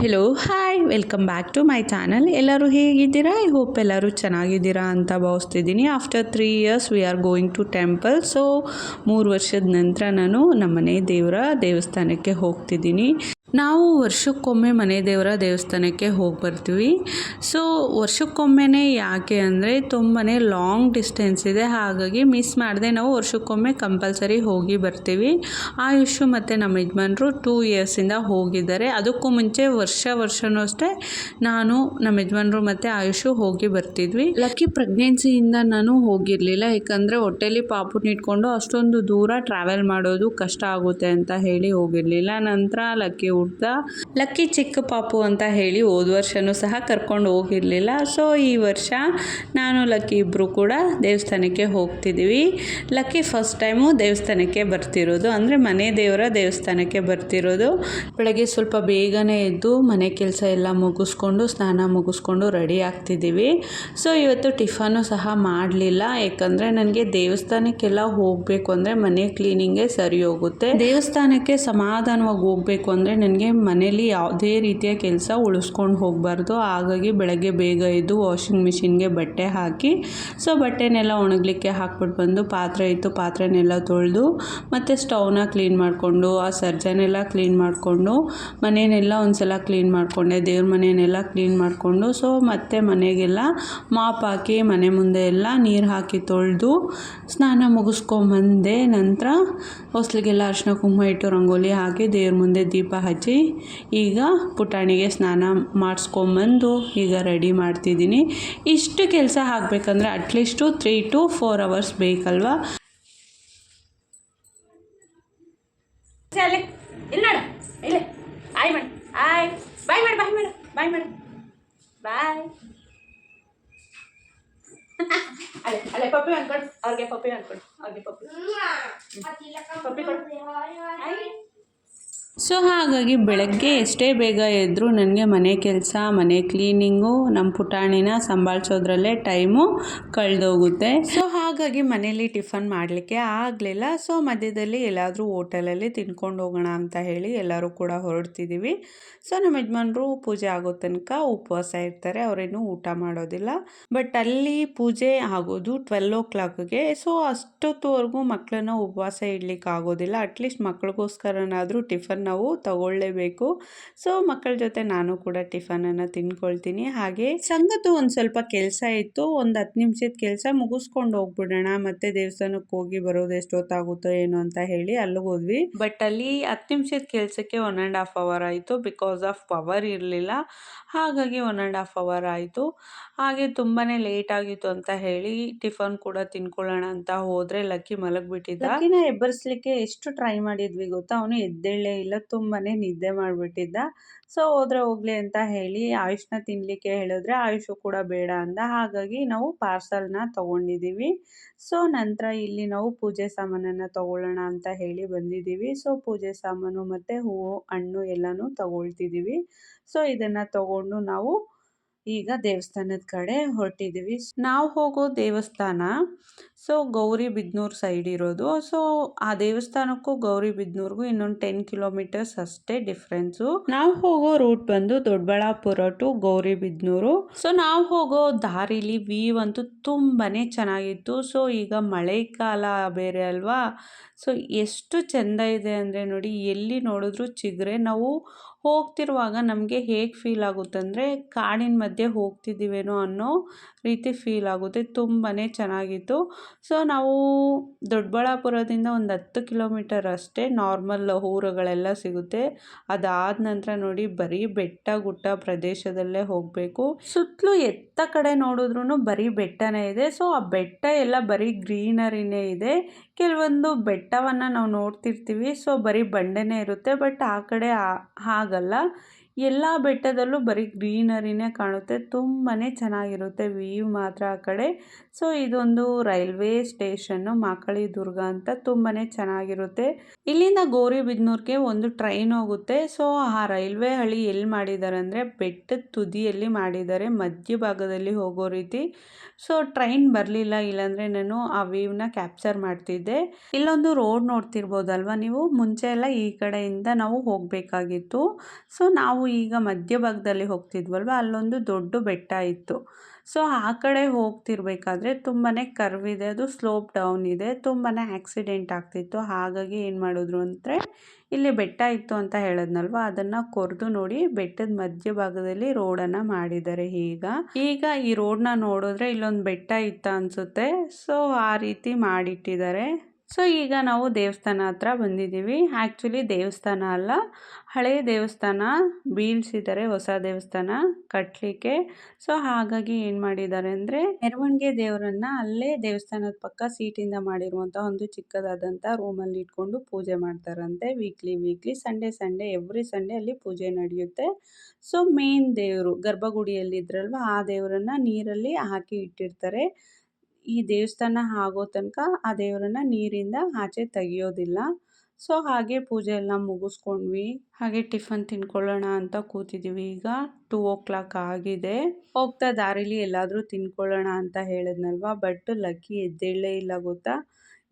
Hello hi welcome back to my channel ಎಲ್ಲರೂ ಹೇಗಿದ್ದೀರಾ? I hope ಎಲ್ಲರೂ ಚೆನ್ನಾಗಿದ್ದೀರಾ ಅಂತ ಭಾವಿಸ್ತಿದ್ದೀನಿ. After three years we are going to temple so ಮೂರು ವರ್ಷದ ನಂತರ ನಾನು ನಮ್ಮನೆ ದೇವರ ದೇವಸ್ಥಾನಕ್ಕೆ ಹೋಗ್ತಿದ್ದೀನಿ. ನಾವು ವರ್ಷಕ್ಕೊಮ್ಮೆ ಮನೆ ದೇವರ ದೇವಸ್ಥಾನಕ್ಕೆ ಹೋಗಿ ಬರ್ತೀವಿ ಸೊ ವರ್ಷಕ್ಕೊಮ್ಮೆನೇ ಯಾಕೆ ಅಂದರೆ ತುಂಬಾ ಲಾಂಗ್ ಡಿಸ್ಟೆನ್ಸ್ ಇದೆ. ಹಾಗಾಗಿ ಮಿಸ್ ಮಾಡದೆ ನಾವು ವರ್ಷಕ್ಕೊಮ್ಮೆ ಕಂಪಲ್ಸರಿ ಹೋಗಿ ಬರ್ತೀವಿ. ಆಯುಷು ಮತ್ತು ನಮ್ಮ ಯಜಮಾನ್ರು ಟೂ ಇಯರ್ಸಿಂದ ಹೋಗಿದ್ದಾರೆ. ಅದಕ್ಕೂ ಮುಂಚೆ ವರ್ಷ ವರ್ಷವೂ ಅಷ್ಟೇ ನಾನು, ನಮ್ಮ ಯಜಮಾನ್ರು ಮತ್ತು ಆಯುಷು ಹೋಗಿ ಬರ್ತಿದ್ವಿ. ಲಕ್ಕಿ ಪ್ರೆಗ್ನೆನ್ಸಿಯಿಂದ ನಾನು ಹೋಗಿರಲಿಲ್ಲ. ಯಾಕಂದರೆ ಹೊಟ್ಟೆಲಿ ಪಾಪುನ ಇಟ್ಕೊಂಡು ಅಷ್ಟೊಂದು ದೂರ ಟ್ರಾವೆಲ್ ಮಾಡೋದು ಕಷ್ಟ ಆಗುತ್ತೆ ಅಂತ ಹೇಳಿ ಹೋಗಿರಲಿಲ್ಲ. ನಂತರ ಲಕ್ಕಿ ಹುಡ್ದ ಲಕ್ಕಿ ಚಿಕ್ಕ ಪಾಪು ಅಂತ ಹೇಳಿ ಹೋದ ವರ್ಷವೂ ಸಹ ಕರ್ಕೊಂಡು ಹೋಗಿರಲಿಲ್ಲ. ಸೊ ಈ ವರ್ಷ ನಾನು ಲಕ್ಕಿ ಇಬ್ಬರು ಕೂಡ ದೇವಸ್ಥಾನಕ್ಕೆ ಹೋಗ್ತಿದ್ದೀವಿ ಲಕ್ಕಿ ಫಸ್ಟ್ ಟೈಮು ದೇವಸ್ಥಾನಕ್ಕೆ ಬರ್ತಿರೋದು. ಅಂದರೆ ಮನೆ ದೇವರ ದೇವಸ್ಥಾನಕ್ಕೆ ಬರ್ತಿರೋದು. ಬೆಳಗ್ಗೆ ಸ್ವಲ್ಪ ಬೇಗನೆ ಎದ್ದು ಮನೆ ಕೆಲಸ ಎಲ್ಲ ಮುಗಿಸ್ಕೊಂಡು, ಸ್ನಾನ ಮುಗಿಸ್ಕೊಂಡು ರೆಡಿ ಆಗ್ತಿದ್ದೀವಿ. ಸೊ ಇವತ್ತು ಟಿಫನು ಸಹ ಮಾಡಲಿಲ್ಲ. ಯಾಕಂದರೆ ನನಗೆ ದೇವಸ್ಥಾನಕ್ಕೆಲ್ಲ ಹೋಗಬೇಕು ಅಂದರೆ ಮನೆ ಕ್ಲೀನಿಂಗೇ ಸರಿ ಹೋಗುತ್ತೆ. ದೇವಸ್ಥಾನಕ್ಕೆ ಸಮಾಧಾನವಾಗಿ ಹೋಗಬೇಕು ಅಂದರೆ ನನಗೆ ಮನೇಲಿ ಯಾವುದೇ ರೀತಿಯ ಕೆಲಸ ಉಳಿಸ್ಕೊಂಡು ಹೋಗಬಾರ್ದು. ಹಾಗಾಗಿ ಬೆಳಗ್ಗೆ ಬೇಗ ಎದ್ದು ವಾಷಿಂಗ್ ಮಿಷಿನ್ಗೆ ಬಟ್ಟೆ ಹಾಕಿ, ಸೊ ಬಟ್ಟೆನೆಲ್ಲ ಒಣಗಲಿಕ್ಕೆ ಹಾಕ್ಬಿಟ್ಟು ಬಂದು ಪಾತ್ರೆ ಇತ್ತು, ಪಾತ್ರೆನೆಲ್ಲ ತೊಳೆದು ಮತ್ತು ಸ್ಟವ್ನ ಕ್ಲೀನ್ ಮಾಡಿಕೊಂಡು, ಆ ಸರ್ಜನೆಲ್ಲ ಕ್ಲೀನ್ ಮಾಡಿಕೊಂಡು ಮನೆಯನ್ನೆಲ್ಲ ಒಂದ್ಸಲ ಕ್ಲೀನ್ ಮಾಡಿಕೊಂಡೆ, ದೇವ್ರ ಮನೆಯನ್ನೆಲ್ಲ ಕ್ಲೀನ್ ಮಾಡಿಕೊಂಡು, ಸೊ ಮತ್ತೆ ಮನೆಗೆಲ್ಲ ಮಾಪ್ ಹಾಕಿ, ಮನೆ ಮುಂದೆ ಎಲ್ಲ ನೀರು ಹಾಕಿ ತೊಳೆದು ಸ್ನಾನ ಮುಗಿಸ್ಕೊಂಬಂದೆ ನಂತರ ಹೊಸ್ಲಿಗೆಲ್ಲ ಅರ್ಶಿನ ಕುಂಕುಮ ಇಟ್ಟು ರಂಗೋಲಿ ಹಾಕಿ ದೇವ್ರ ಮುಂದೆ ದೀಪ ಹಚ್ಚಿ ಈಗ ಪುಟಾಣಿಗೆ ಸ್ನಾನ ಮಾಡಿಸ್ಕೊಂಬಂದು ಈಗ ರೆಡಿ ಮಾಡ್ತಿದ್ದೀನಿ. ಇಷ್ಟು ಕೆಲಸ ಆಗಬೇಕಂದ್ರೆ at least three to four hours ಬೇಕಲ್ವಾ? ಇಲ್ಲ ಇಲ್ಲಿ ನೋಡು. ಇಲ್ಲಿ. ಆಯ್ ಮಾಡಿ ಆಯ್ ಬಾಯ್ ಮಾಡಿ ಬಾಯ್ ಮಾಡು ಬಾಯ್ ಮಾಡು ಬಾಯ್ ಅಲೆ ಅಲೆ ಪಪ್ಪಿ ಅನ್ಕೊಡು ಅವ್ರಿಗೆ ಪಪ್ಪಿ ಅನ್ಕೊಂಡು ಅವ್ರಿಗೆ ಪಪ್ಪಿ. ಪಪ್ಪಿ ಕೊಡು. ಸೊ ಹಾಗಾಗಿ ಬೆಳಗ್ಗೆ ಎಷ್ಟೇ ಬೇಗ ಎದ್ದರೂ ನನಗೆ ಮನೆ ಕೆಲಸ, ಮನೆ ಕ್ಲೀನಿಂಗು ನಮ್ಮ ಪುಟಾಣಿನ ಸಂಭಾಳಿಸೋದ್ರಲ್ಲೇ ಟೈಮು ಕಳೆದೋಗುತ್ತೆ. ಸೊ ಮನೇಲಿ ಟಿಫನ್ ಮಾಡಲಿಕ್ಕೆ ಆಗಲಿಲ್ಲ. ಸೊ ಮಧ್ಯದಲ್ಲಿ ಎಲ್ಲಾದರೂ ಹೋಟೆಲಲ್ಲಿ ತಿನ್ಕೊಂಡು ಹೋಗೋಣ ಅಂತ ಹೇಳಿ ಎಲ್ಲರೂ ಕೂಡ ಹೊರಡ್ತಿದ್ದೀವಿ ಸೊ ನಮ್ಮ ಯಜಮಾನರು ಪೂಜೆ ಆಗೋ ತನಕ ಉಪವಾಸ ಇರ್ತಾರೆ. ಅವರೇನು ಊಟ ಮಾಡೋದಿಲ್ಲ. ಬಟ್ ಅಲ್ಲಿ ಪೂಜೆ ಆಗೋದು ಟ್ವೆಲ್ ಓ ಕ್ಲಾಕ್ಗೆ ಸೊ ಅಷ್ಟೊತ್ತುವರೆಗೂ ಮಕ್ಕಳನ್ನ ಉಪವಾಸ ಇಡ್ಲಿಕ್ಕೆ ಆಗೋದಿಲ್ಲ. ಅಟ್ಲೀಸ್ಟ್ ಮಕ್ಕಳಿಗೋಸ್ಕರನಾದರೂ ಟಿಫನ್ ನಾವು ತಗೊಳ್ಳೇಬೇಕು. ಸೊ ಮಕ್ಕಳ ಜೊತೆ ನಾನು ಕೂಡ ಟಿಫನನ್ನು ತಿನ್ಕೊಳ್ತೀನಿ. ಹಾಗೆ ಸಂಗತು ಒಂದು ಸ್ವಲ್ಪ ಕೆಲಸ ಇತ್ತು. ಒಂದು ಹತ್ತು ನಿಮಿಷದ ಕೆಲಸ ಮುಗಿಸ್ಕೊಂಡು ಹೋಗ್ಬಿಡೋಣ ಮತ್ತೆ ದೇವಸ್ಥಾನಕ್ಕೆ ಹೋಗಿ ಬರೋದು ಎಷ್ಟೊತ್ತಾಗುತ್ತೋ ಏನೋ ಅಂತ ಹೇಳಿ ಅಲ್ಲಿಗೆ ಹೋದ್ವಿ. ಬಟ್ ಅಲ್ಲಿ ಹತ್ತು ನಿಮಿಷದ ಕೆಲಸಕ್ಕೆ ಒನ್ ಆ್ಯಂಡ್ ಹಾಫ್ ಅವರ್ ಆಯಿತು. ಬಿಕಾಸ್ ಆಫ್ ಪವರ್ ಇರಲಿಲ್ಲ. ಹಾಗಾಗಿ ಒನ್ ಆ್ಯಂಡ್ ಹಾಫ್ ಅವರ್ ಆಯಿತು. ಹಾಗೆ ತುಂಬಾ ಲೇಟ್ ಆಗಿತ್ತು ಅಂತ ಹೇಳಿ ಟಿಫನ್ ಕೂಡ ತಿನ್ಕೊಳ್ಳೋಣ ಅಂತ ಹೋದ್ರೆ ಲಕ್ಕಿ ಮಲಗಿಬಿಟ್ಟಿದ್ದ. ಲಕ್ಕಿನ ಎಬ್ಬರಿಸ್ಲಿಕ್ಕೆ ಎಷ್ಟು ಟ್ರೈ ಮಾಡಿದ್ವಿ ಗೊತ್ತಾ? ಅವನು ಎದ್ದೇಳೇ ಇಲ್ಲ ತುಂಬಾನೇ ನಿದ್ದೆ ಮಾಡಿಬಿಟ್ಟಿದ್ದ. ಸೊ ಹೋದ್ರೆ ಹೋಗ್ಲಿ ಅಂತ ಹೇಳಿ ಆಯುಷ್ನ ತಿನ್ಲಿಕ್ಕೆ ಹೇಳಿದ್ರೆ ಆಯುಷು ಕೂಡ ಬೇಡ ಅಂದ. ಹಾಗಾಗಿ ನಾವು ಪಾರ್ಸಲ್ನ ತಗೊಂಡಿದ್ದೀವಿ. ಸೊ, ನಂತರ ಇಲ್ಲಿ ನಾವು ಪೂಜೆ ಸಾಮಾನನ್ನು ತಗೊಳ್ಳೋಣ ಅಂತ ಹೇಳಿ ಬಂದಿದ್ದೀವಿ. ಸೊ, ಪೂಜೆ ಸಾಮಾನು ಮತ್ತು ಹೂವು, ಹಣ್ಣು ಎಲ್ಲನೂ ತಗೊಳ್ತಿದ್ದೀವಿ. ಸೊ, ಇದನ್ನು ತಗೊಂಡು ನಾವು ಈಗ ದೇವಸ್ಥಾನದ ಕಡೆ ಹೊರಟಿದ್ದೀವಿ ನಾವು ಹೋಗೋ ದೇವಸ್ಥಾನ ಸೊ ಗೌರಿ ಬಿದ್ನೂರು ಸೈಡ್ ಇರೋದು. ಸೊ ಆ ದೇವಸ್ಥಾನಕ್ಕೂ ಗೌರಿ ಬಿದ್ನೂರ್ಗೂ ಇನ್ನೊಂದು ಟೆನ್ ಕಿಲೋಮೀಟರ್ಸ್ ಅಷ್ಟೇ ಡಿಫ್ರೆನ್ಸು ನಾವು ಹೋಗೋ ರೂಟ್ ಬಂದು Doddaballapura to Gauribidanur. So ನಾವು ಹೋಗೋ ದಾರಿಲಿ ವ್ಯೂ ಅಂತೂ ತುಂಬಾನೇ ಚೆನ್ನಾಗಿತ್ತು. ಸೊ ಈಗ ಮಳೆಗಾಲ ಬೇರೆ ಅಲ್ವಾ? ಸೊ ಎಷ್ಟು ಚೆಂದ ಇದೆ ಅಂದರೆ ನೋಡಿ, ಎಲ್ಲಿ ನೋಡಿದ್ರು ಚಿಗ್ರೆ. ನಾವು ಹೋಗ್ತಿರುವಾಗ ನಮಗೆ ಹೇಗೆ ಫೀಲ್ ಆಗುತ್ತೆ ಅಂದರೆ ಕಾಡಿನ ಮಧ್ಯೆ ಹೋಗ್ತಿದ್ದೀವೇನೋ ಅನ್ನೋ ರೀತಿ ಫೀಲ್ ಆಗುತ್ತೆ. ತುಂಬಾ ಚೆನ್ನಾಗಿತ್ತು. ಸೊ ನಾವು ದೊಡ್ಡಬಳ್ಳಾಪುರದಿಂದ ಒಂದು ಹತ್ತು ಕಿಲೋಮೀಟರ್ ಅಷ್ಟೇ ನಾರ್ಮಲ್ ಊರುಗಳೆಲ್ಲ ಸಿಗುತ್ತೆ. ಅದಾದ ನಂತರ ನೋಡಿ ಬರೀ ಬೆಟ್ಟ ಗುಟ್ಟ ಪ್ರದೇಶದಲ್ಲೇ ಹೋಗಬೇಕು. ಸುತ್ತಲೂ ಎತ್ತ ಕಡೆ ನೋಡಿದ್ರೂ ಬರೀ ಬೆಟ್ಟನೇ ಇದೆ. ಸೊ ಆ ಬೆಟ್ಟ ಎಲ್ಲ ಬರೀ ಗ್ರೀನರಿನೇ ಇದೆ. ಕೆಲವೊಂದು ಬೆಟ್ಟವನ್ನು ನಾವು ನೋಡ್ತಿರ್ತೀವಿ. ಸೊ, ಬರೀ ಬಂಡೆನೇ ಇರುತ್ತೆ. ಬಟ್ ಆ ಕಡೆ ಹಾಗಲ್ಲ. ಎಲ್ಲ ಬೆಟ್ಟದಲ್ಲೂ ಬರೀ ಗ್ರೀನರಿನೇ ಕಾಣುತ್ತೆ. ತುಂಬಾ ಚೆನ್ನಾಗಿರುತ್ತೆ ವ್ಯೂ ಮಾತ್ರ ಆ ಕಡೆ. ಸೊ, ಇದೊಂದು ರೈಲ್ವೇ ಸ್ಟೇಷನ್ನು, ಮಾಕಳಿ ದುರ್ಗ ಅಂತ ತುಂಬಾ ಚೆನ್ನಾಗಿರುತ್ತೆ. ಇಲ್ಲಿಂದ ಗೌರಿಬಿದನೂರಿಗೆ ಒಂದು ಟ್ರೈನ್ ಹೋಗುತ್ತೆ. ಸೊ, ಆ ರೈಲ್ವೆ ಹಳಿ ಎಲ್ಲಿ ಮಾಡಿದ್ದಾರೆ ಅಂದರೆ ಬೆಟ್ಟದ ತುದಿಯಲ್ಲಿ ಮಾಡಿದ್ದಾರೆ. ಮಧ್ಯಭಾಗದಲ್ಲಿ ಹೋಗೋ ರೀತಿ. ಸೊ, ಟ್ರೈನ್ ಬರಲಿಲ್ಲ. ಇಲ್ಲಾಂದರೆ ನಾನು ಆ ವ್ಯೂವ್ನ ಕ್ಯಾಪ್ಚರ್ ಮಾಡ್ತಿದ್ದೆ. ಇಲ್ಲೊಂದು ರೋಡ್ ನೋಡ್ತಿರ್ಬೋದಲ್ವ ನೀವು? ಮುಂಚೆ ಎಲ್ಲ ಈ ಕಡೆಯಿಂದ ನಾವು ಹೋಗಬೇಕಾಗಿತ್ತು. ಸೊ, ನಾವು ಈಗ ಮಧ್ಯಭಾಗದಲ್ಲಿ ಹೋಗ್ತಿದ್ವಲ್ವ? ಅಲ್ಲೊಂದು ದೊಡ್ಡ ಬೆಟ್ಟ ಇತ್ತು. ಸೊ, ಆ ಕಡೆ ಹೋಗ್ತಿರ್ಬೇಕಾದ್ರೆ ತುಂಬಾ ಕರ್ವ್ ಇದೆ, ಅದು ಸ್ಲೋಪ್ ಡೌನ್ ಇದೆ ತುಂಬಾ ಆಕ್ಸಿಡೆಂಟ್ ಆಗ್ತಿತ್ತು, ಹಾಗಾಗಿ ಏನು ಮಾಡಿದ್ರು ಅಂದರೆ ಇಲ್ಲಿ ಬೆಟ್ಟ ಇತ್ತು ಅಂತ ಹೇಳದ್ನಲ್ವ, ಅದನ್ನು ಕೊರೆದು ನೋಡಿ ಬೆಟ್ಟದ ಮಧ್ಯಭಾಗದಲ್ಲಿ ರೋಡನ್ನು ಮಾಡಿದ್ದಾರೆ ಈಗ. ಈಗ ಈ ರೋಡ್ನ ನೋಡಿದ್ರೆ ಇಲ್ಲೊಂದು ಬೆಟ್ಟ ಇತ್ತ ಅನಿಸುತ್ತೆ, ಸೊ, ಆ ರೀತಿ ಮಾಡಿಟ್ಟಿದ್ದಾರೆ. ಸೊ ಈಗ ನಾವು ದೇವಸ್ಥಾನ ಹತ್ರ ಬಂದಿದ್ದೀವಿ. ಆ್ಯಕ್ಚುಲಿ ದೇವಸ್ಥಾನ ಅಲ್ಲ. ಹಳೆಯ ದೇವಸ್ಥಾನ ಬೀಳ್ಸಿದ್ದಾರೆ ಹೊಸ ದೇವಸ್ಥಾನ ಕಟ್ಟಲಿಕ್ಕೆ ಸೊ ಹಾಗಾಗಿ ಏನು ಮಾಡಿದ್ದಾರೆ ಅಂದರೆ, ಮೆರವಣಿಗೆ ದೇವರನ್ನ ಅಲ್ಲೇ ದೇವಸ್ಥಾನದ ಪಕ್ಕ ಸೀಟಿಂದ ಮಾಡಿರುವಂಥ ಒಂದು ಚಿಕ್ಕದಾದಂಥ ರೂಮಲ್ಲಿ ಇಟ್ಕೊಂಡು ಪೂಜೆ ಮಾಡ್ತಾರಂತೆ weekly weekly Sunday Sunday every Sunday ಅಲ್ಲಿ ಪೂಜೆ ನಡೆಯುತ್ತೆ. ಸೊ ಮೇನ್ ದೇವರು ಗರ್ಭಗುಡಿಯಲ್ಲಿದ್ರಲ್ವ, ಆ ದೇವರನ್ನ ನೀರಲ್ಲಿ ಹಾಕಿ ಇಟ್ಟಿರ್ತಾರೆ. ಈ ದೇವಸ್ಥಾನ ಆಗೋ ತನಕ ಆ ದೇವರನ್ನ ನೀರಿಂದ ಆಚೆ ತೆಗಿಯೋದಿಲ್ಲ. ಸೊ, ಹಾಗೆ ಪೂಜೆ ಎಲ್ಲ ಮುಗಿಸ್ಕೊಂಡ್ವಿ. ಹಾಗೆ ಟಿಫನ್ ತಿನ್ಕೊಳ್ಳೋಣ ಅಂತ ಕೂತಿದ್ದೀವಿ ಈಗ ಟೂ ಓ ಕ್ಲಾಕ್ ಆಗಿದೆ. ಹೋಗ್ತಾ ದಾರಿಲಿ ಎಲ್ಲಾದರೂ ತಿನ್ಕೊಳ್ಳೋಣ ಅಂತ ಹೇಳಿದ್ನಲ್ವ? ಬಟ್ ಲಕ್ಕಿ ಎದ್ದೇಳೇ ಇಲ್ಲ ಗೊತ್ತಾ?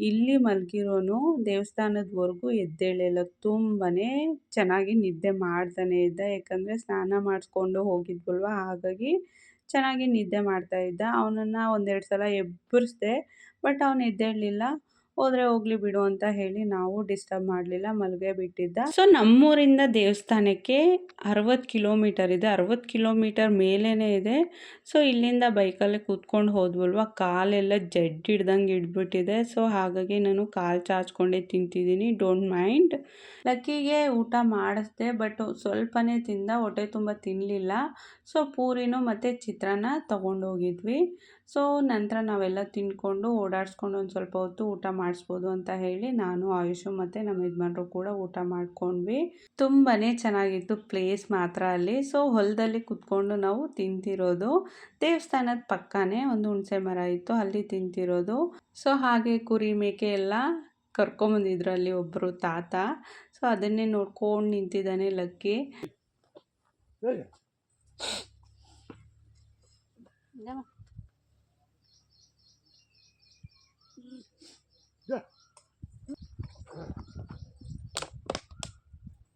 ಇಲ್ಲಿ ಮಲಗಿರೋನು ದೇವಸ್ಥಾನದವರೆಗೂ ಎದ್ದೇಳಿಲ್ಲ ತುಂಬಾ ಚೆನ್ನಾಗಿ ನಿದ್ದೆ ಮಾಡ್ತಾನೆ ಇದ್ದ. ಯಾಕಂದರೆ ಸ್ನಾನ ಮಾಡಿಸ್ಕೊಂಡು ಹೋಗಿದ್ವಲ್ವ? ಹಾಗಾಗಿ ಚೆನ್ನಾಗಿ ನಿದ್ದೆ ಮಾಡ್ತಾ ಇದ್ದ. ಅವನನ್ನು ಒಂದೆರಡು ಸಲ ಎಬ್ಬರಿಸ್ದೆ, ಬಟ್ ಅವನು ಎದ್ದೇಳಲಿಲ್ಲ. ಹೋದ್ರೆ ಹೋಗ್ಲಿ ಬಿಡು ಅಂತ ಹೇಳಿ ನಾವು ಡಿಸ್ಟರ್ಬ್ ಮಾಡಲಿಲ್ಲ, ಮಲಗೇ ಬಿಟ್ಟಿದ್ದ. ಸೊ ನಮ್ಮೂರಿಂದ ದೇವಸ್ಥಾನಕ್ಕೆ ಅರವತ್ತು ಕಿಲೋಮೀಟರ್ ಇದೆ. ಅರವತ್ತು ಕಿಲೋಮೀಟರ್ ಮೇಲೇ ಇದೆ. ಸೊ ಇಲ್ಲಿಂದ ಬೈಕಲ್ಲಿ ಕೂತ್ಕೊಂಡು ಹೋದ್ವಲ್ವ? ಕಾಲೆಲ್ಲ ಜಡ್ ಹಿಡ್ದಂಗೆ ಇಡ್ಬಿಟ್ಟಿದೆ ಸೊ ಹಾಗಾಗಿ ನಾನು ಕಾಲು ಚಾಚ್ಕೊಂಡೇ ತಿಂತಿದ್ದೀನಿ. ಡೋಂಟ್ ಮೈಂಡ್ ಲಕ್ಕಿಗೆ ಊಟ ಮಾಡಿಸ್ದೆ, ಬಟ್ ಸ್ವಲ್ಪನೇ ತಿಂದ, ಹೊಟ್ಟೆ ತುಂಬ ತಿನ್ನಲಿಲ್ಲ ಸೊ ಪೂರಿನೂ ಮತ್ತು ಚಿತ್ರಾನ್ನ ತೊಗೊಂಡೋಗಿದ್ವಿ. ಸೊ ನಂತರ ನಾವೆಲ್ಲ ತಿಂದ್ಕೊಂಡು ಓಡಾಡಿಸ್ಕೊಂಡು ಒಂದು ಸ್ವಲ್ಪ ಹೊತ್ತು ಊಟ ಮಾಡಿಸ್ಬೋದು ಅಂತ ಹೇಳಿ ನಾನು, ಆಯುಷು ಮತ್ತು ನಮ್ಮ ಯಜಮಾನ್ರು ಕೂಡ ಊಟ ಮಾಡ್ಕೊಂಡ್ವಿ. ತುಂಬಾ ಚೆನ್ನಾಗಿತ್ತು ಪ್ಲೇಸ್ ಮಾತ್ರ ಅಲ್ಲಿ. ಸೊ ಹೊಲದಲ್ಲಿ ಕುತ್ಕೊಂಡು ನಾವು ತಿಂತಿರೋದು. ದೇವಸ್ಥಾನದ ಪಕ್ಕನೇ ಒಂದು ಹುಣಸೆ ಮರ ಇತ್ತು, ಅಲ್ಲಿ ತಿಂತಿರೋದು. ಸೊ ಹಾಗೆ ಕುರಿ ಮೇಕೆ ಎಲ್ಲ ಕರ್ಕೊಂಬಂದಿದ್ರು ಅಲ್ಲಿ ಒಬ್ಬರು ತಾತ. ಸೊ ಅದನ್ನೇ ನೋಡ್ಕೊಂಡು ನಿಂತಿದ್ದಾನೆ ಲಕ್ಕಿ.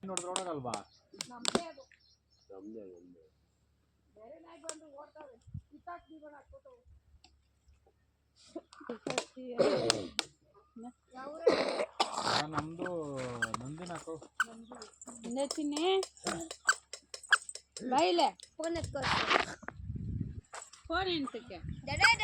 ನೋಡಿದ್ರೆ ನೋಡೋದಲ್ವಾ ನಮ್ದು ನಂದಿನ ಹಾಕು ತಿನ್ನಿ ભાઈ લે. ફોન જ કરશે. ફોન એમ કે. દાદા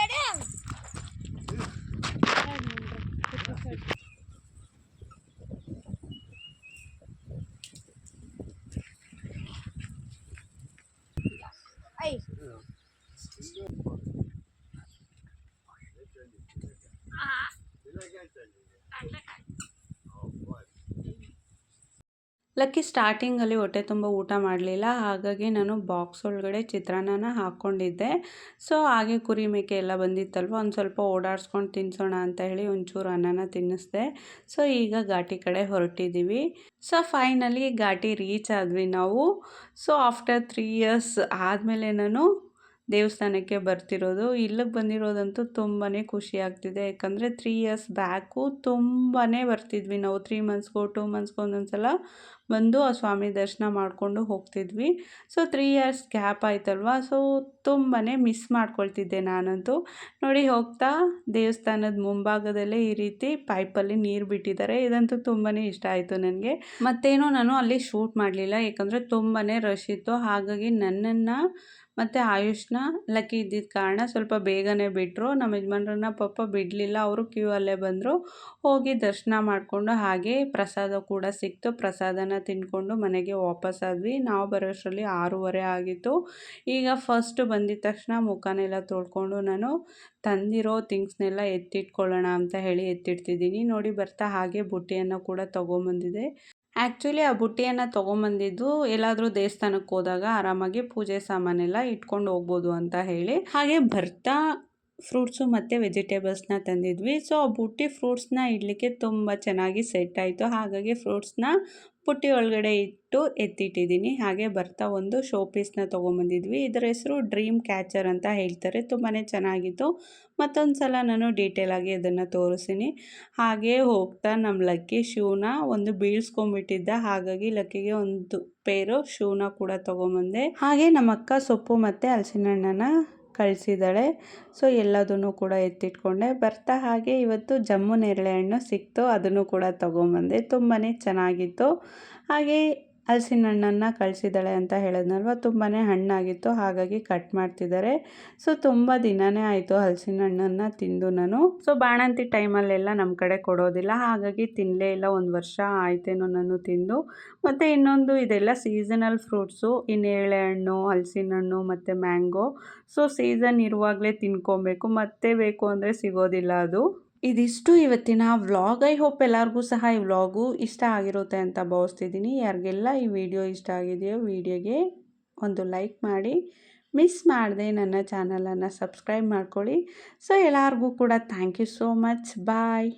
ಲಕ್ಕಿ ಸ್ಟಾರ್ಟಿಂಗಲ್ಲಿ ಹೊಟ್ಟೆ ತುಂಬ ಊಟ ಮಾಡಲಿಲ್ಲ, ಹಾಗಾಗಿ ನಾನು ಬಾಕ್ಸ್ ಒಳಗಡೆ ಚಿತ್ರಾನ್ನನ ಹಾಕ್ಕೊಂಡಿದ್ದೆ. ಸೊ, ಹಾಗೆ ಕುರಿ ಮೇಕೆ ಎಲ್ಲ ಬಂದಿತ್ತಲ್ವ, ಒಂದು ಸ್ವಲ್ಪ ಓಡಾಡ್ಸ್ಕೊಂಡು ತಿನ್ನಿಸೋಣ ಅಂತ ಹೇಳಿ ಒಂಚೂರು ಅನ್ನನ ತಿನ್ನಿಸ್ದೆ. ಸೊ, ಈಗ ಘಾಟಿ ಕಡೆ ಹೊರಟಿದ್ದೀವಿ. ಸೊ, ಫೈನಲಿ ಘಾಟಿ ರೀಚ್ ಆದ್ವಿ ನಾವು. ಸೊ, ಆಫ್ಟರ್ ತ್ರೀ ಇಯರ್ಸ್ ಆದಮೇಲೆ ನಾನು ದೇವಸ್ಥಾನಕ್ಕೆ ಬರ್ತಿರೋದು. ಇಲ್ಲಿಗೆ ಬಂದಿರೋದಂತೂ ತುಂಬಾ ಖುಷಿ ಆಗ್ತಿದೆ. ಯಾಕಂದರೆ ತ್ರೀ ಇಯರ್ಸ್ ಬ್ಯಾಕು ತುಂಬಾ ಬರ್ತಿದ್ವಿ. ನಾವು ತ್ರೀ ಮಂತ್ಸ್ಗೋ ಟೂ ಮಂತ್ಸ್ಗೋ ಒಂದೊಂದು ಸಲ ಬಂದು ಆ ಸ್ವಾಮಿ ದರ್ಶನ ಮಾಡಿಕೊಂಡು ಹೋಗ್ತಿದ್ವಿ. ಸೊ ತ್ರೀ ಇಯರ್ಸ್ ಗ್ಯಾಪ್ ಆಯ್ತಲ್ವ? ಸೊ ತುಂಬಾ ಮಿಸ್ ಮಾಡ್ಕೊಳ್ತಿದ್ದೆ ನಾನಂತೂ. ನೋಡಿ, ಹೋಗ್ತಾ ದೇವಸ್ಥಾನದ ಮುಂಭಾಗದಲ್ಲೇ ಈ ರೀತಿ ಪೈಪಲ್ಲಿ ನೀರು ಬಿಟ್ಟಿದ್ದಾರೆ. ಇದಂತೂ ತುಂಬಾ ಇಷ್ಟ ಆಯಿತು ನನಗೆ. ಮತ್ತೇನೋ ನಾನು ಅಲ್ಲಿ ಶೂಟ್ ಮಾಡಲಿಲ್ಲ. ಯಾಕಂದರೆ ತುಂಬಾ ರಶ್ ಇತ್ತು. ಹಾಗಾಗಿ ನನ್ನನ್ನು ಮತ್ತು ಆಯುಷ್ನ ಲಕ್ಕಿ ಇದ್ದಿದ್ದ ಕಾರಣ ಸ್ವಲ್ಪ ಬೇಗನೆ ಬಿಟ್ಟರು ನಮ್ಮ ಯಜಮಾನ್ರನ್ನ ಪಾಪ ಬಿಡಲಿಲ್ಲ. ಅವರು ಕ್ಯೂ ಅಲ್ಲೇ ಬಂದರು. ಹೋಗಿ ದರ್ಶನ ಮಾಡಿಕೊಂಡು ಹಾಗೆ ಪ್ರಸಾದ ಕೂಡ ಸಿಕ್ತು. ಪ್ರಸಾದನ ತಿಂದ್ಕೊಂಡು ಮನೆಗೆ ವಾಪಸ್ ಆದ್ವಿ. ನಾವು ಬರೋಷ್ಟರಲ್ಲಿ ಆರೂವರೆ ಆಗಿತ್ತು. ಈಗ ಫಸ್ಟ್ ಬಂದಿದ ತಕ್ಷಣ ಮುಖನೆಲ್ಲ ತೊಳ್ಕೊಂಡು ನಾನು ತಂದಿರೋ ಥಿಂಗ್ಸ್ನೆಲ್ಲ ಎತ್ತಿಟ್ಕೊಳ್ಳೋಣ ಅಂತ ಹೇಳಿ ಎತ್ತಿಡ್ತಿದ್ದೀನಿ. ನೋಡಿ ಬರ್ತಾ ಹಾಗೆ ಬುಟ್ಟಿಯನ್ನು ಕೂಡ ತೊಗೊಂಬಂದಿದೆ. ಆ್ಯಕ್ಚುಲಿ ಆ ಬುಟ್ಟಿಯನ್ನು ತೊಗೊಂಬಂದಿದ್ದು ಎಲ್ಲಾದರೂ ದೇವಸ್ಥಾನಕ್ಕೆ ಹೋದಾಗ ಆರಾಮಾಗಿ ಪೂಜೆ ಸಾಮಾನೆಲ್ಲ ಇಟ್ಕೊಂಡು ಹೋಗ್ಬೋದು ಅಂತ ಹೇಳಿ. ಹಾಗೆ ಬರ್ತಾ ಫ್ರೂಟ್ಸು ಮತ್ತು ವೆಜಿಟೇಬಲ್ಸ್ನ ತಂದಿದ್ವಿ. ಸೊ ಆ ಬುಟ್ಟಿ ಫ್ರೂಟ್ಸ್ನ ಇಡಲಿಕ್ಕೆ ತುಂಬ ಚೆನ್ನಾಗಿ ಸೆಟ್ ಆಯಿತು. ಹಾಗಾಗಿ ಫ್ರೂಟ್ಸ್ನ ಪುಟ್ಟಿ ಒಳಗಡೆ ಇಟ್ಟು ಎತ್ತಿಟ್ಟಿದ್ದೀನಿ. ಹಾಗೆ ಬರ್ತಾ ಒಂದು ಶೋ ಪೀಸ್ನ ತೊಗೊಂಬಂದಿದ್ವಿ. ಇದರ ಹೆಸರು ಡ್ರೀಮ್ ಕ್ಯಾಚರ್ ಅಂತ ಹೇಳ್ತಾರೆ. ತುಂಬಾ ಚೆನ್ನಾಗಿತ್ತು. ಮತ್ತೊಂದು ಸಲ ನಾನು ಡೀಟೇಲಾಗಿ ಅದನ್ನು ತೋರಿಸ್ತೀನಿ. ಹಾಗೆ ಹೋಗ್ತಾ ನಮ್ಮ ಲಕ್ಕಿ ಶೂನ ಒಂದು ಬೀಳ್ಸ್ಕೊಂಡ್ಬಿಟ್ಟಿದ್ದ, ಹಾಗಾಗಿ ಲಕ್ಕಿಗೆ ಒಂದು ಪೇರು ಶೂನ ಕೂಡ ತೊಗೊಂಬಂದೆ. ಹಾಗೆ ನಮ್ಮ ಅಕ್ಕ ಸೊಪ್ಪು ಮತ್ತು ಹಲಸಿನ ಹಣ್ಣನ್ನು ಕಳಿಸಿದ್ದಾಳೆ ಸೊ ಎಲ್ಲದನ್ನು ಕೂಡ ಎತ್ತಿಟ್ಕೊಂಡೆ. ಬರ್ತಾ ಹಾಗೆ ಇವತ್ತು ಜಮ್ಮು ನೇರಳೆ ಹಣ್ಣು ಸಿಕ್ತು, ಅದನ್ನು ಕೂಡ ತೊಗೊಂಬಂದೆ. ತುಂಬಾ ಚೆನ್ನಾಗಿತ್ತು. ಹಾಗೆ ಹಲಸಿನ ಹಣ್ಣನ್ನು ಕಳಿಸಿದ್ದಾಳೆ ಅಂತ ಹೇಳಿದ್ನಲ್ವ? ತುಂಬಾ ಹಣ್ಣಾಗಿತ್ತು, ಹಾಗಾಗಿ ಕಟ್ ಮಾಡ್ತಿದ್ದಾರೆ. ಸೊ ತುಂಬ ದಿನವೇ ಆಯಿತು ಹಲಸಿನ ಹಣ್ಣನ್ನು ತಿಂದು ನಾನು. ಸೊ ಬಾಣಂತಿ ಟೈಮಲ್ಲೆಲ್ಲ ನಮ್ಮ ಕಡೆ ಕೊಡೋದಿಲ್ಲ, ಹಾಗಾಗಿ ತಿನ್ನಲೇ ಇಲ್ಲ. ಒಂದು ವರ್ಷ ಆಯ್ತೇನೋ ನಾನು ತಿಂದು. ಮತ್ತು ಇನ್ನೊಂದು ಇದೆಲ್ಲ ಸೀಸನಲ್ ಫ್ರೂಟ್ಸು ನೇರಳೆ ಹಣ್ಣು ಹಲಸಿನ ಹಣ್ಣು ಮತ್ತು ಮ್ಯಾಂಗೋ ಸೊ ಸೀಸನ್ ಇರುವಾಗಲೇ ತಿನ್ಕೊಬೇಕು. ಮತ್ತೆ ಬೇಕು ಅಂದರೆ ಸಿಗೋದಿಲ್ಲ ಅದು. ಇದಿಷ್ಟು ಇವತ್ತಿನ ವ್ಲಾಗ್. ಐ ಹೋಪ್ ಎಲ್ಲರಿಗೂ ಸಹ ಈ ವ್ಲಾಗು ಇಷ್ಟ ಆಗಿರುತ್ತೆ ಅಂತ ಭಾವಿಸ್ತಿದ್ದೀನಿ. ಯಾರಿಗೆಲ್ಲ ಈ ವಿಡಿಯೋ ಇಷ್ಟ ಆಗಿದೆಯೋ ವಿಡಿಯೋಗೆ ಒಂದು ಲೈಕ್ ಮಾಡಿ. ಮಿಸ್ ಮಾಡದೆ ನನ್ನ ಚಾನಲನ್ನು ಸಬ್ಸ್ಕ್ರೈಬ್ ಮಾಡ್ಕೊಳ್ಳಿ. ಸೊ ಎಲ್ಲರಿಗೂ ಕೂಡ thank you so much bye